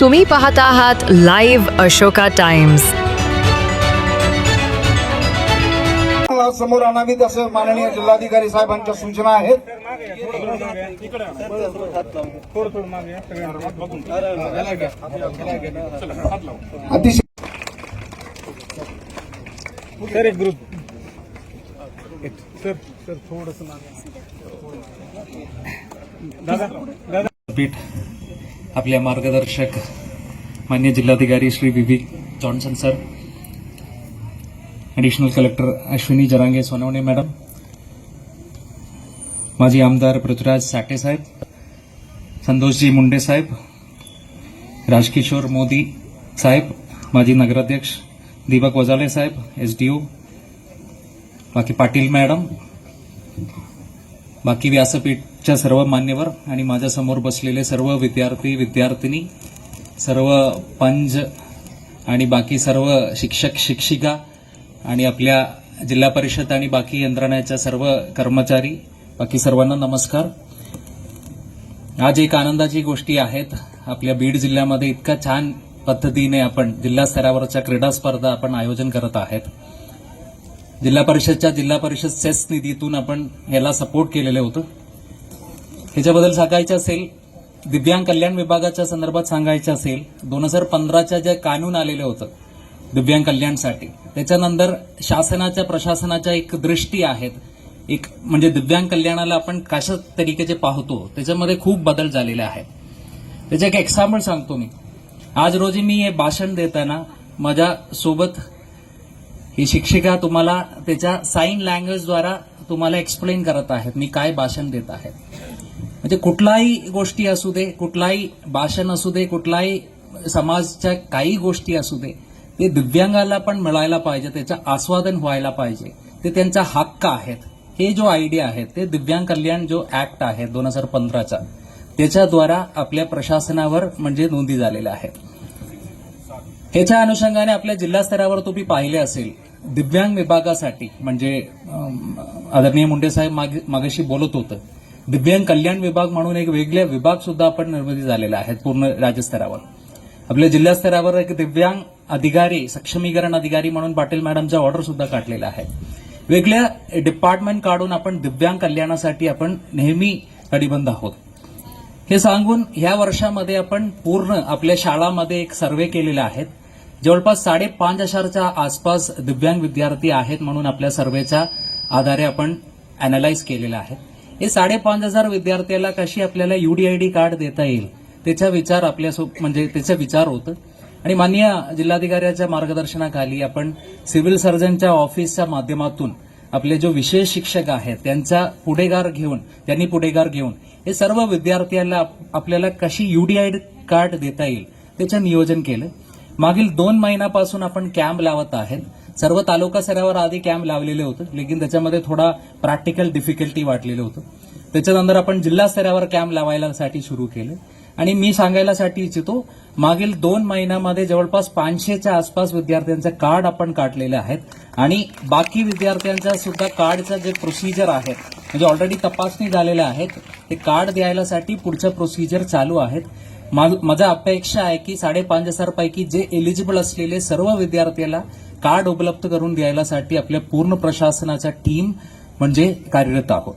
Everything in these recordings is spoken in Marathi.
तुम्ही पाहत आहात लाईव्ह अशोका टाइम्स. समोर आणावीत असं माननीय जिल्हाधिकारी साहेबांच्या सूचना आहेत. अतिशय एक ग्रुप सर सर थोडस दादा दादा पीठ. आपल्या मार्गदर्शक मान्य जिल्हाधिकारी Shri Vivek Johnson sir additional collector Ashwini Jarange Sonawane madam माजी आमदार पृथ्वीराज साठे साहेब संतोषजी मुंडे साहेब राजकिशोर मोदी साहेब माजी नगराध्यक्ष दीपक वजाले साहेब एस डी ओ बाकी पाटील मॅडम बाकी व्यासपीठ च्या सर्व मान्यवर आणि माझ्यासमोर बसलेले सर्व विद्यार्थी विद्यार्थिनी सर्व पंज आणि बाकी सर्व शिक्षक शिक्षिका आणि आपल्या जिल्हा परिषद आणि बाकी यंत्रणेच्या सर्व कर्मचारी बाकी सर्वांना नमस्कार. आज एक आनंदाची गोष्टी आहेत. आपल्या बीड जिल्ह्यामध्ये इतका छान पद्धतीने आपण जिल्हा स्तरावरच्या क्रीडा स्पर्धा आपण आयोजन करत आहेत. जिल्हा परिषदच्या जिल्हा परिषद सेस निधीतून आपण याला सपोर्ट केलेलं होतं. ह्याच्याबद्दल सांगायचं असेल दिव्यांग कल्याण विभागाच्या संदर्भात सांगायचं असेल दोन हजार पंधराच्या जे कानून आलेलं होतं दिव्यांग कल्याणसाठी त्याच्यानंतर शासनाच्या प्रशासनाच्या एक दृष्टी आहेत. एक म्हणजे दिव्यांग कल्याणाला आपण कशा तरीकेचे पाहतो त्याच्यामध्ये खूप बदल झालेले आहेत. त्याचं एक एक्झाम्पल सांगतो मी. आज रोजी मी हे भाषण देताना माझ्या सोबत ही शिक्षिका तुम्हाला त्याच्या साईन लँग्वेजद्वारा तुम्हाला एक्सप्लेन करत आहेत मी काय भाषण देत आहे म्हणजे कुठलाही गोष्टी असू दे कुठलाही भाषण असू दे कुठलाही समाजच्या काही गोष्टी असू दे ते दिव्यांगाला पण मिळायला पाहिजे त्याचं आस्वादन व्हायला पाहिजे. ते त्यांचा हक्क आहेत. हे जो आयडिया आहे ते दिव्यांग कल्याण जो ऍक्ट आहे दोन हजार पंधराचा त्याच्याद्वारा आपल्या प्रशासनावर म्हणजे नोंदी झालेल्या आहेत. ह्याच्या अनुषंगाने आपल्या जिल्हा स्तरावर तुम्ही पाहिले असेल दिव्यांग विभागासाठी म्हणजे आदरणीय मुंडे साहेब मागे- मागाशी बोलत होतं. दिव्यांग कल्याण विभाग म्हणून एक वेगळे विभाग सुद्धा आपण निर्मिती झालेले आहेत पूर्ण राज्यस्तरावर आपल्या जिल्हास्तरावर एक दिव्यांग अधिकारी सक्षमीकरण अधिकारी म्हणून पाटील मॅडमचा ऑर्डर सुद्धा काढलेला आहे. वेगळ्या डिपार्टमेंट काढून आपण दिव्यांग कल्याणासाठी आपण नेहमी कटिबंध आहोत. हे सांगून ह्या वर्षामध्ये आपण पूर्ण आपल्या शाळामध्ये एक सर्वे केलेला आहे. जवळपास साडेपाच हजारच्या आसपास दिव्यांग विद्यार्थी आहेत म्हणून आपल्या सर्वेच्या आधारे आपण अनालाइज केलेलं आहे. हे साडेपाच हजार विद्यार्थ्याला कशी आपल्याला युडीआयडी कार्ड देता येईल? त्याचा विचार आपल्या म्हणजे त्याचा विचार होतं. आणि माननीय जिल्हाधिकाऱ्याच्या मार्गदर्शनाखाली आपण सिव्हिल सर्जनच्या ऑफिसच्या माध्यमातून आपले जो विशेष शिक्षक आहेत त्यांचा पुढेगार घेऊन त्यांनी पुढेगार घेऊन हे सर्व विद्यार्थ्यांना आपल्याला कशी युडीआय कार्ड देता येईल त्याचं नियोजन केलं. मागील दोन महिन्यापासून आपण कॅम्प लावत आहेत. सर्व तालुका स्तरावर आधी कॅम्प लावलेले होते. लेकिन त्याच्यामध्ये थोडा प्रॅक्टिकल डिफिकल्टी वाटलेलं होतं. त्याच्यानंतर आपण जिल्हा स्तरावर कॅम्प लावायला साठी सुरू केले. आणि मी सांगायलासाठी इच्छितो मागील दोन महिन्यामध्ये जवळपास पाचशेच्या आसपास विद्यार्थ्यांचं कार्ड आपण काढलेले आहेत. आणि बाकी विद्यार्थ्यांचा सुद्धा कार्डचं जे प्रोसिजर आहेत म्हणजे ऑलरेडी तपासणी झालेल्या आहेत ते कार्ड द्यायलासाठी पुढचं प्रोसिजर चालू आहेत. माझा अपेक्षा आहे की साडेपाच हजार पैकी जे एलिजिबल असलेले सर्व विद्यार्थ्याला कार्ड उपलब्ध करून द्यायलासाठी आपल्या पूर्ण प्रशासनाचा टीम म्हणजे कार्यरत आहोत.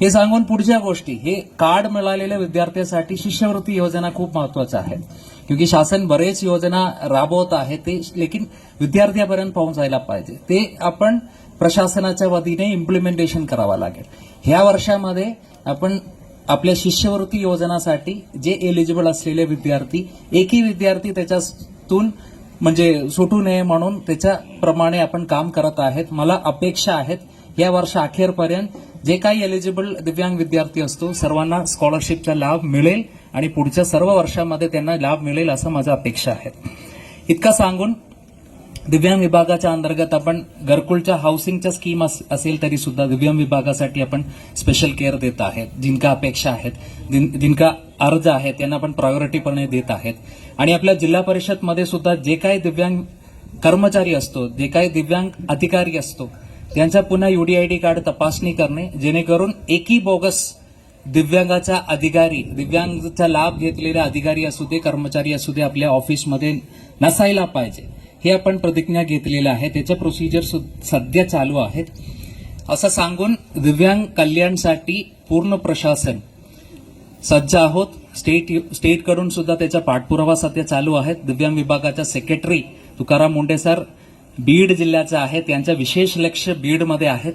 हे सांगून पुढच्या गोष्टी. हे कार्ड मिळालेल्या विद्यार्थ्यांसाठी शिष्यवृत्ती योजना खूप महत्वाचं आहे. क्योंकि शासन बरेच योजना राबवत आहे ते लेकिन विद्यार्थ्यापर्यंत पोहोचायला पाहिजे. ते आपण प्रशासनाच्या वतीने इम्प्लिमेंटेशन करावं लागेल. ह्या वर्षामध्ये आपण आपल्या शिष्यवृत्ती योजनासाठी जे एलिजिबल असलेले विद्यार्थी एकही विद्यार्थी त्याच्यातून म्हणजे सुटू नये म्हणून त्याच्याप्रमाणे आपण काम करत आहेत. मला अपेक्षा आहेत या वर्ष अखेरपर्यंत जे काही एलिजिबल दिव्यांग विद्यार्थी असतो सर्वांना स्कॉलरशिपचा लाभ मिळेल आणि पुढच्या सर्व वर्षामध्ये त्यांना लाभ मिळेल असं माझ्या अपेक्षा आहे. इतका सांगून दिव्यांग विभागाच्या अंतर्गत आपण घरकुलच्या हाऊसिंगच्या स्कीम अस- असेल तरी सुद्धा दिव्यांग विभागासाठी आपण स्पेशल केअर देत आहेत. जिनका अपेक्षा आहेत जिन- जिनका अर्ज आहे त्यांना आपण प्रायोरिटीपणे देत आहेत. आणि आपल्या जिल्हा परिषदमध्ये सुद्धा जे काही दिव्यांग कर्मचारी असतो जे काही दिव्यांग अधिकारी असतो त्यांचा पुन्हा युडीआयडी कार्ड तपासणी करणे जेणेकरून एकही बोगस दिव्यांगाचा अधिकारी दिव्यांगचा लाभ घेतलेले अधिकारी असू दे कर्मचारी असू दे आपल्या ऑफिसमध्ये नसायला पाहिजे. हे आपण प्रतिज्ञा घेतलेलं आहे. त्याच्या प्रोसिजर सु- सध्या चालू आहेत. असं सांगून दिव्यांग कल्याणसाठी पूर्ण प्रशासन सज्ज आहोत. स्टेट स्टेटकडून सुद्धा त्याचा पाठपुरावा सध्या चालू आहे दिव्यांग विभागाचा सेक्रेटरी तुकाराम मुंडे सर बीड जिल्ह्याचा आहे. त्यांचं विशेष लक्ष बीडमध्ये आहेत.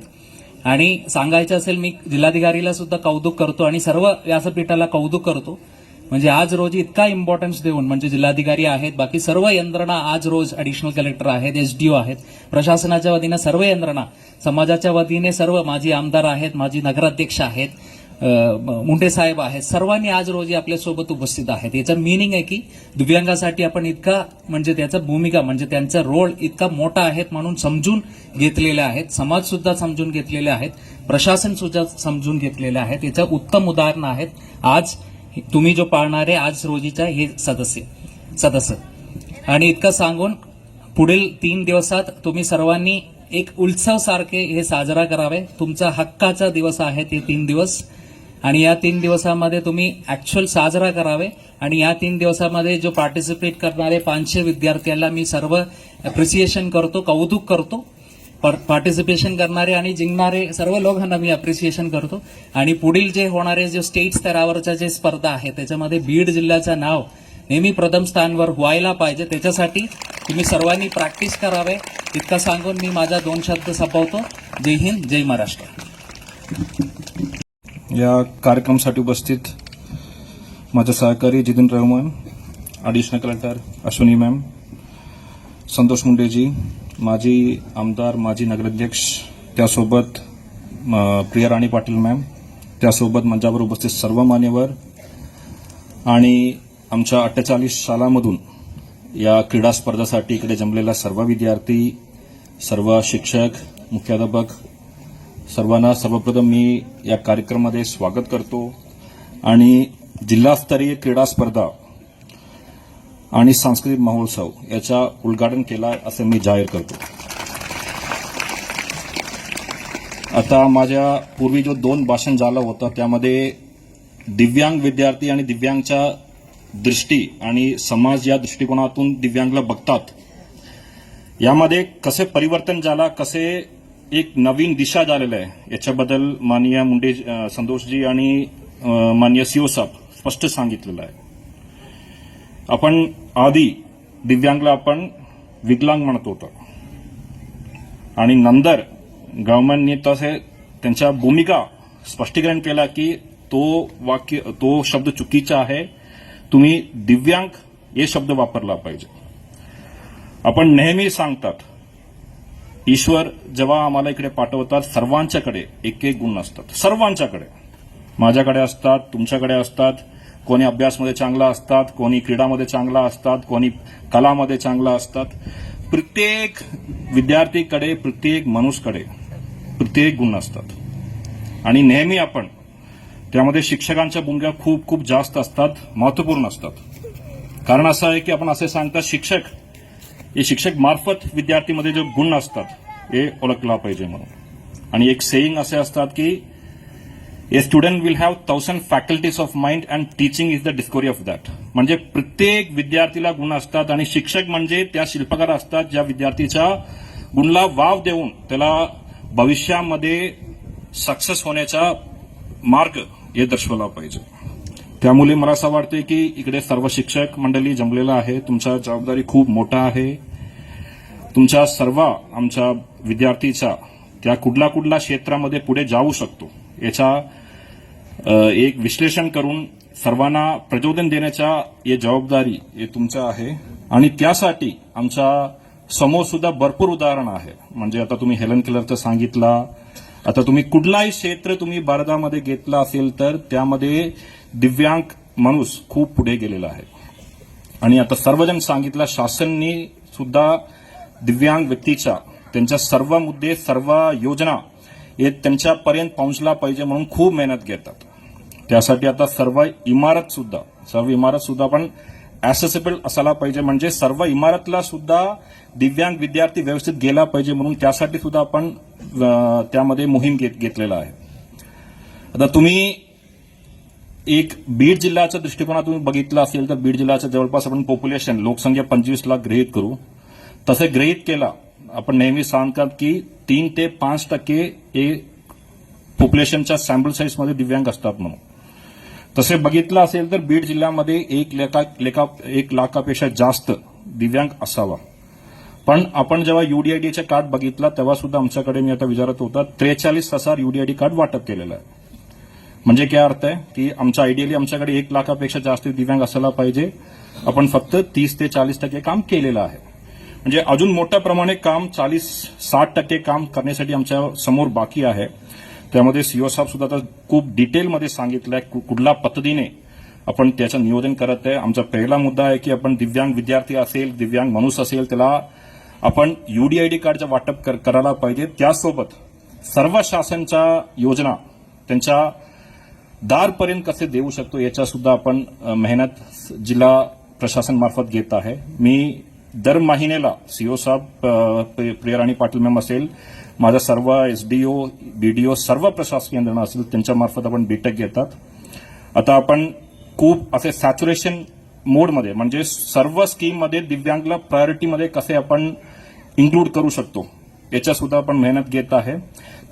आणि सांगायचं असेल मी जिल्हाधिकारीला सुद्धा कौतुक करतो आणि सर्व व्यासपीठाला कौतुक करतो. म्हणजे आज रोजी इतका इम्पॉर्टन्स देऊन म्हणजे जिल्हाधिकारी आहेत बाकी सर्व यंत्रणा आज रोज अडिशनल कलेक्टर आहेत एसडीओ आहेत. प्रशासनाच्या वतीनं सर्व यंत्रणा समाजाच्या वतीने सर्व माजी आमदार आहेत माजी नगराध्यक्ष आहेत मुंडे साहेब आहेत सर्वांनी आज रोजी आपल्यासोबत उपस्थित आहेत. याचं मिनिंग आहे की दिव्यांगासाठी आपण इतका म्हणजे त्याचा भूमिका म्हणजे त्यांचा रोल इतका मोठा आहे म्हणून समजून घेतलेले आहेत. समाज सुद्धा समजून घेतलेले आहेत. प्रशासन सुद्धा समजून घेतलेले आहेत. याचं उत्तम उदाहरण आहेत. आज तुम्ही जो पाळणारे आज रोजीचा हे सदस्य सदस्य. आणि इतकं सांगून पुढील तीन दिवसात तुम्ही सर्वांनी एक उत्सव सारखे हे साजरा करावे. तुमचा हक्काचा दिवस आहे ते तीन दिवस. आणि या तीन दिवसामध्ये तुम्ही ऍक्च्युअल साजरा करावे. आणि या तीन दिवसामध्ये जो पार्टिसिपेट करणारे पाचशे विद्यार्थ्यांना मी सर्व अप्रिसिएशन करतो कौतुक करतो. पार्टिसिपेशन करणारे आणि जिंकणारे सर्व लोकांना मी अप्रिसिएशन करतो. आणि पुढील जे होणारे जे स्टेट स्तरावरच्या जे स्पर्धा आहे त्याच्यामध्ये बीड जिल्ह्याचं नाव नेहमी प्रथम स्थानवर व्हायला पाहिजे. त्याच्यासाठी तुम्ही सर्वांनी प्रॅक्टिस करावे. इतका सांगून मी माझा दोन शब्द संपवतो. जय हिंद जय महाराष्ट्र. या कार्यक्रमासाठी उपस्थित माझे सहकारी Jitendra ma'am additional collector Ashwini ma'am Santosh Mundeji माजी आमदार माजी नगराध्यक्ष त्यासोबत म, प्रिया राणी पाटील मॅम त्यासोबत मंचावर उपस्थित सर्व मान्यवर आणि आमच्या अठ्ठेचाळीस शालामधून या क्रीडा स्पर्धासाठी इकडे जमलेला सर्व विद्यार्थी सर्व शिक्षक मुख्याध्यापक सर्वांना सर्वप्रथम मी या कार्यक्रमामध्ये स्वागत करतो. आणि जिल्हास्तरीय क्रीडा स्पर्धा आणि सांस्कृतिक महोत्सव याचा उद्घाटन केला असं मी जाहीर करतो. आता माझ्या पूर्वी जो दोन भाषण झालं होतं त्यामध्ये दिव्यांग विद्यार्थी आणि दिव्यांगच्या दृष्टी आणि समाज या दृष्टिकोनातून दिव्यांगला बघतात. यामध्ये कसे परिवर्तन झाला कसे एक नवीन दिशा झालेलं आहे याच्याबद्दल माननीय मुंडे संतोषजी आणि माननीय सीओ साहेब स्पष्ट सांगितलेलं आहे. आपण आधी दिव्यांगला आपण विकलांग म्हणत होतो. आणि नंतर गव्हर्नमेंटने तसे त्यांच्या भूमिका स्पष्टीकरण केला की तो वाक्य तो शब्द चुकीचा आहे. तुम्ही दिव्यांग हे शब्द वापरला पाहिजे. आपण नेहमी सांगतात ईश्वर जेव्हा आम्हाला इकडे पाठवतात सर्वांच्याकडे एक एक गुण असतात. सर्वांच्याकडे. माझ्याकडे असतात तुमच्याकडे असतात. कोणी अभ्यासमध्ये चांगला असतात कोणी क्रीडामध्ये चांगला असतात कोणी कलामध्ये चांगला असतात. प्रत्येक विद्यार्थीकडे प्रत्येक माणूसकडे प्रत्येक गुण असतात. आणि नेहमी आपण त्यामध्ये शिक्षकांच्या भूमिका खूप खूप जास्त असतात महत्त्वपूर्ण असतात. कारण असं आहे की आपण असे सांगतात शिक्षक हे शिक्षक मार्फत विद्यार्थीमध्ये जे गुण असतात हे ओळखला पाहिजे म्हणून. आणि एक सेईंग असे असतात की a student will have thousand faculties of mind and teaching is the discovery of that म्हणजे प्रत्येक विद्यार्थीला गुण असतात आणि शिक्षक म्हणजे त्या शिल्पकार असतात ज्या विद्यार्थीच्या गुणला वाव देऊन त्याला भविष्यामध्ये सक्सेस होण्याचा मार्ग हे दर्शवला पाहिजे. त्यामुळे मला असं वाटतंय की इकडे सर्व शिक्षक मंडळी जमलेलं आहे. तुमचा जबाबदारी खूप मोठा आहे. तुमच्या सर्व आमच्या विद्यार्थीचा त्या कुठला कुठल्या क्षेत्रामध्ये पुढे जाऊ शकतो याचा एक विश्लेषण करून सर्वांना प्रचोदन देण्याच्या ये जबाबदारी हे तुमचं आहे. आणि त्यासाठी आमच्यासमोर सुद्धा भरपूर उदाहरण आहे. म्हणजे आता तुम्ही हेलन केलरचं सांगितला. आता तुम्ही कुठलाही क्षेत्र तुम्ही भारतामध्ये घेतला असेल तर त्यामध्ये दिव्यांग माणूस खूप पुढे गेलेला आहे. आणि आता सर्वजण सांगितलं शासननी सुद्धा दिव्यांग व्यक्तीच्या त्यांच्या सर्व मुद्दे सर्व योजना हे त्यांच्यापर्यंत पोहोचला पाहिजे म्हणून खूप मेहनत घेतात. त्यासाठी आता सर्व इमारत सुद्धा सर्व इमारत सुद्धा पण ऍसेसेबल असायला पाहिजे. म्हणजे सर्व इमारतला सुद्धा दिव्यांग विद्यार्थी व्यवस्थित गेला पाहिजे म्हणून त्यासाठी सुद्धा आपण त्यामध्ये मोहीम घेत घेतलेला आहे. आता तुम्ही एक बीड जिल्ह्याच्या दृष्टिकोनातून बघितलं असेल तर बीड जिल्ह्याचं जवळपास आपण पॉप्युलेशन लोकसंख्या पंचवीस लाख गृहीत करू. तसे गृहीत केला आपण नेहमी सांगतात की तीन ते पाच टक्के हे पॉप्युलेशनच्या सॅम्पल साईजमध्ये दिव्यांग असतात म्हणून. तसे बघितलं असेल तर बीड जिल्ह्यामध्ये एक लेखा लेखा एक लाखापेक्षा जास्त दिव्यांग असावा. पण आपण जेव्हा युडीआयडीचे कार्ड बघितला तेव्हा सुद्धा आमच्याकडे मी आता विचारत होता त्रेचाळीस हजार युडीआयडी कार्ड वाटप केलेलं आहे. म्हणजे काय अर्थ आहे? की आमच्या आयडियली आमच्याकडे एक लाखापेक्षा जास्त दिव्यांग असायला पाहिजे. आपण फक्त तीस ते चाळीस टक्के काम केलेलं आहे. म्हणजे अजून मोठ्या प्रमाणे काम चाळीस साठ टक्के काम करण्यासाठी आमच्यासमोर बाकी आहे. त्यामध्ये सीओ साहेब सुद्धा आता खूप डिटेलमध्ये सांगितलंय कु- कुठल्या पद्धतीने आपण त्याचं नियोजन करत आहे. आमचा पहिला मुद्दा आहे की आपण दिव्यांग विद्यार्थी असेल दिव्यांग माणूस असेल त्याला आपण युडीआयडी कार्डचं वाटप कर- करायला पाहिजे. त्यासोबत सर्व शासनच्या योजना त्यांच्या दारपर्यंत कसे देऊ शकतो याच्या सुद्धा आपण मेहनत जिल्हा प्रशासनमार्फत घेत आहे. मी दर महिन्याला सीओ साहेब प्रिय- प्रियराणी पाटील मॅम असेल माझा सर्व एसडीओ बीडीओ सर्व प्रशासकीय यंत्रणा असेल त्यांच्यामार्फत आपण बीटेक घेतात. आता आपण खूप असे सॅच्युरेशन मोडमध्ये म्हणजे सर्व स्कीममध्ये दिव्यांगला प्रायोरिटीमध्ये कसे आपण इन्क्लूड करू शकतो याच्या सुद्धा आपण मेहनत घेत आहे.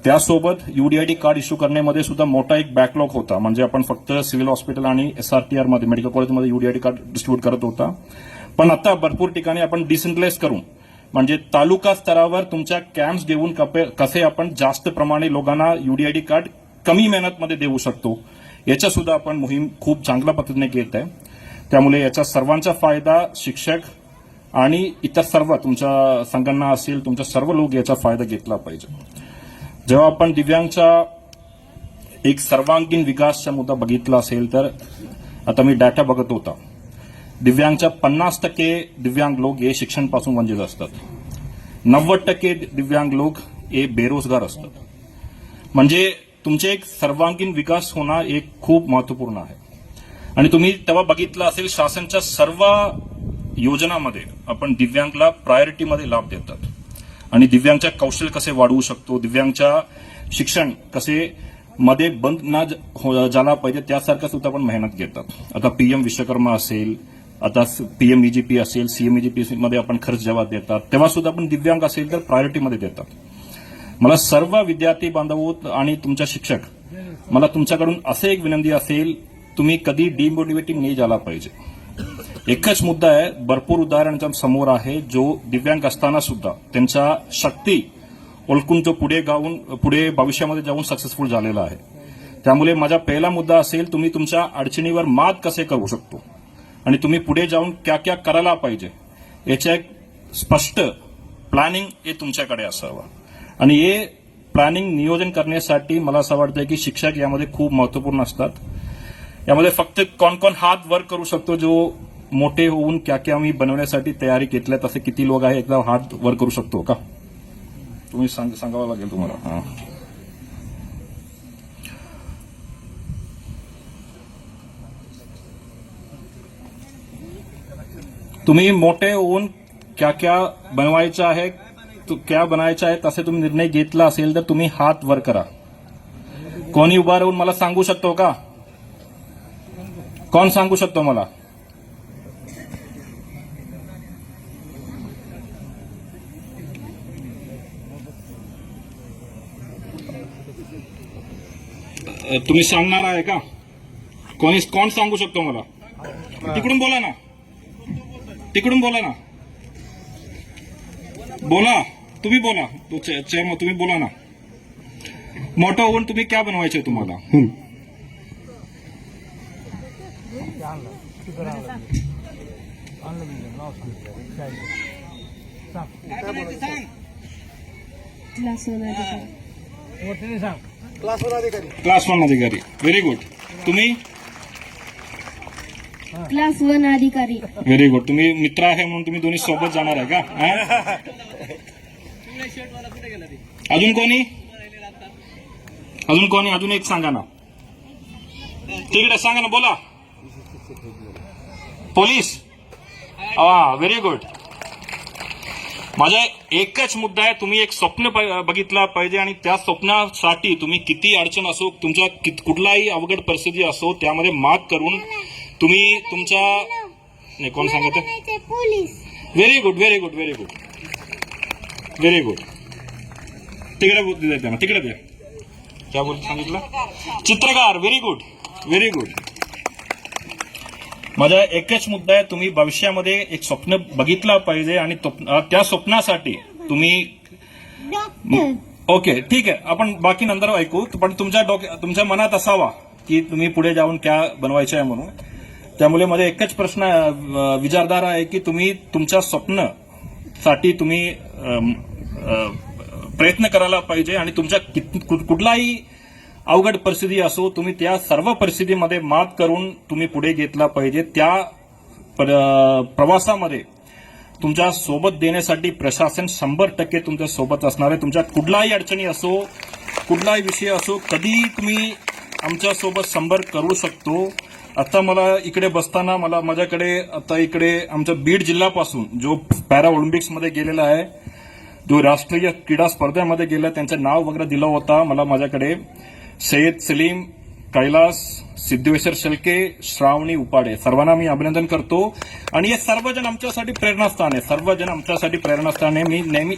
त्यासोबत युडीआयडी कार्ड इश्यू करण्यामध्ये सुद्धा मोठा एक बॅकलॉग होता म्हणजे आपण फक्त सिव्हिल हॉस्पिटल आणि एसआरटीआरमध्ये मेडिकल कॉलेजमध्ये युडीआयडी कार्ड डिस्ट्रीब्यूट करत होता. पण आता भरपूर ठिकाणी आपण डिसेंट्रलाइज करून म्हणजे तालुका स्तरावर तुमच्या कॅम्प्स घेऊन कसे आपण जास्त प्रमाणे लोकांना युडीआयडी कार्ड कमी मेहनतमध्ये देऊ शकतो याच्या सुद्धा आपण मोहीम खूप चांगल्या पद्धतीने घेत आहे. त्यामुळे याचा सर्वांचा फायदा शिक्षक आणि इतर सर्व तुमच्या संघटना असेल तुमच्या सर्व लोक याचा फायदा घेतला पाहिजे. जेव्हा आपण दिव्यांगचा एक सर्वांगीण विकासचा मुद्दा बघितला असेल तर आता मी डाटा बघत होता. दिव्यांगच्या पन्नास टक्के दिव्यांग लोक हे शिक्षणापासून वंचित असतात. नव्वद टक्के दिव्यांग लोक हे बेरोजगार असतात. म्हणजे तुमचे एक सर्वांगीण विकास होणं एक खूप महत्त्वपूर्ण आहे. आणि तुम्ही तेव्हा बघितलं असेल शासनच्या सर्व योजनामध्ये आपण दिव्यांगला प्रायोरिटीमध्ये लाभ देतात. आणि दिव्यांगच्या कौशल्य कसे वाढवू शकतो दिव्यांगच्या शिक्षण कसे मध्ये बंद ना हो- झाला पाहिजे त्यासारखं सुद्धा आपण मेहनत घेतात. आता पीएम विश्वकर्मा असेल आता पीएम ईजीपी असेल सीएमईजीपी मध्ये आपण खर्च जेव्हा देतात तेव्हा सुद्धा आपण दिव्यांग असेल तर प्रायोरिटीमध्ये देतात. मला सर्व विद्यार्थी बांधव आणि तुमच्या शिक्षक मला तुमच्याकडून असे एक विनंती असेल तुम्ही कधी डिमोटिवेटिंग नाही झाला पाहिजे. एकच मुद्दा आहे भरपूर उदाहरण समोर आहे जो दिव्यांग असताना सुद्धा त्यांच्या शक्ती ओळखून तो पुढे गाऊन पुढे भविष्यामध्ये जाऊन सक्सेसफुल झालेला आहे. त्यामुळे माझा पहिला मुद्दा असेल तुम्ही तुमच्या अडचणीवर मात कसे करू शकतो? आणि तुम्ही पुढे जाऊन क्या क्या करायला पाहिजे याच्या एक स्पष्ट प्लॅनिंग हे तुमच्याकडे असावं. आणि हे प्लॅनिंग नियोजन करण्यासाठी मला असं वाटतं की शिक्षक यामध्ये खूप महत्त्वपूर्ण असतात. यामध्ये फक्त कोण कोण हात वर्क करू शकतो जो मोठे होऊन क्या क्या मी बनवण्यासाठी तयारी घेतल्यात तसे किती लोक आहे एकदा हात वर्क करू शकतो का? तुम्ही सांग सांगावं लागेल तुम्हाला. तुम्ही मोठे होऊन क्या क्या बनवायचं आहे क्या बनायचं आहे तसे तुम्ही निर्णय घेतला असेल तर तुम्ही हात वर करा. कोणी उभा राहून मला सांगू शकतो का? कोण सांगू शकतो मला? तुम्ही सांगणार आहे का? कोणी कोण सांगू शकतो मला? तिकडून बोला ना. तिकडून बोला ना. बोला तुम्ही बोला. तो चे- चेअरमन तुम्ही बोला ना. मोठं होऊन तुम्ही क्या बनवायचे तुम्हाला? क्लास वन अधिकारी. व्हेरी गुड तुम्ही? क्लास वन अधिकारी. व्हेरी गुड तुम्ही मित्र आहे म्हणून तुम्ही दोन्ही सोबत जाणार आहे का? हा? अजून कोणी? अजून कोणी? अजून एक सांगा ना. तिकडे सांगा ना बोला. पोलीस? हा व्हेरी गुड माझा एकच मुद्दा आहे तुम्ही एक स्वप्न प- बघितला पाहिजे आणि त्या स्वप्नासाठी तुम्ही किती अडचण असो तुमचा कित- कुठलाही अवघड परिस्थिती असो त्यामध्ये मात करून तुम्ही तुमच्या नाही कोण सांगत very good very good very good very good तिकडे द्या त्यांना तिकडे द्या काय बोल सांगितलं? चित्रकार व्हेरी गुड व्हेरी गुड माझा एकच मुद्दा आहे तुम्ही भविष्यामध्ये एक स्वप्न बघितलं पाहिजे आणि त्या स्वप्नासाठी तुम्ही ओके ठीक आहे. आपण बाकी नंतर ऐकू पण तुमच्या डोक्या तुमच्या मनात असावा की तुम्ही पुढे जाऊन क्या बनवायचं आहे म्हणून. त्यामुळे माझा एकच प्रश्न विचारधारा आहे की तुम्ही तुमच्या स्वप्नसाठी तुम्ही प्रयत्न करायला पाहिजे आणि तुमच्या कित- कु- कुठलाही अवघड परिस्थिती असो तुम्ही त्या सर्व परिस्थितीमध्ये मात करून तुम्ही पुढे घेतला पाहिजे. त्या प्रवासामध्ये तुमच्यासोबत देण्यासाठी प्रशासन शंभर टक्के तुमच्यासोबत असणार आहे. तुमच्या कुठलाही अडचणी असो कुठलाही विषय असो कधी तुम्ही आमच्यासोबत संपर्क करू शकतो. आता मला इकडे बसताना मला माझ्याकडे आता इकडे आमच्या बीड जिल्ह्यापासून जो पॅरा ऑलिम्पिक्समध्ये गेलेला आहे जो राष्ट्रीय क्रीडा स्पर्धेमध्ये गेला त्यांचं नाव वगैरे दिलं होता मला माझ्याकडे. सय्यद सलीम कैलास सिद्धेश्वर शेळके श्रावणी उपाडे. सर्वांना मी अभिनंदन करतो. आणि हे सर्वजण आमच्यासाठी प्रेरणास्थान आहे. सर्वजण आमच्यासाठी प्रेरणास्थान आहे. मी नेहमी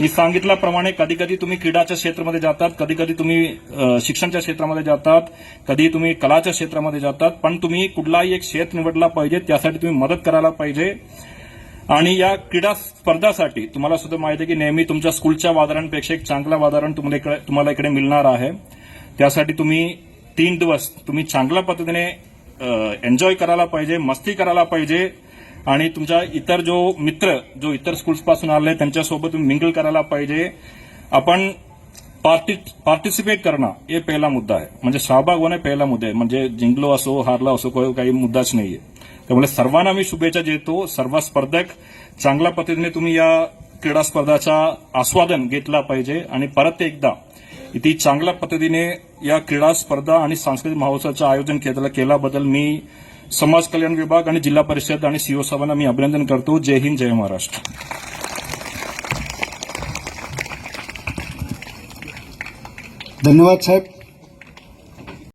मी सांगितल्याप्रमाणे कधी कधी तुम्ही क्रीडाच्या क्षेत्रामध्ये जातात कधी कधी तुम्ही शिक्षणच्या क्षेत्रामध्ये जातात कधी तुम्ही कलाच्या क्षेत्रामध्ये जातात पण तुम्ही कुठलाही एक क्षेत्र निवडला पाहिजे त्यासाठी तुम्ही मदत करायला पाहिजे. आणि या क्रीडा स्पर्धासाठी तुम्हाला सुद्धा माहिती आहे की नेहमी तुमच्या स्कूलच्या वातावरणापेक्षा एक चांगलं वातावरण तुम्हाला इकडे तुम्हाला इकडे मिळणार आहे. त्यासाठी तुम्ही तीन दिवस तुम्ही चांगल्या पद्धतीने एन्जॉय करायला पाहिजे मस्ती करायला पाहिजे. आणि तुमच्या इतर जो मित्र जो इतर स्कूल्सपासून आले त्यांच्यासोबत तुम्ही मिंगल करायला पाहिजे. आपण पार्टी पार्टिसिपेट करणं हे पहिला मुद्दा आहे. म्हणजे सहभाग होणे पहिला मुद्दा आहे. म्हणजे जिंकलो असो हारला असो काही मुद्दाच नाहीये. त्यामुळे सर्वांना मी शुभेच्छा देतो. सर्व स्पर्धक चांगल्या पद्धतीने तुम्ही या क्रीडा स्पर्धाचा आस्वादन घेतला पाहिजे. आणि परत एकदा इथे चांगल्या पद्धतीने या क्रीडा स्पर्धा आणि सांस्कृतिक महोत्सवाचं आयोजन केलं केल्याबद्दल मी समाज कल्याण विभाग आणि जिल्हा परिषद आणि सीओ साहेबांना मी अभिनंदन करतो. जय हिंद जय महाराष्ट्र. धन्यवाद साहेब.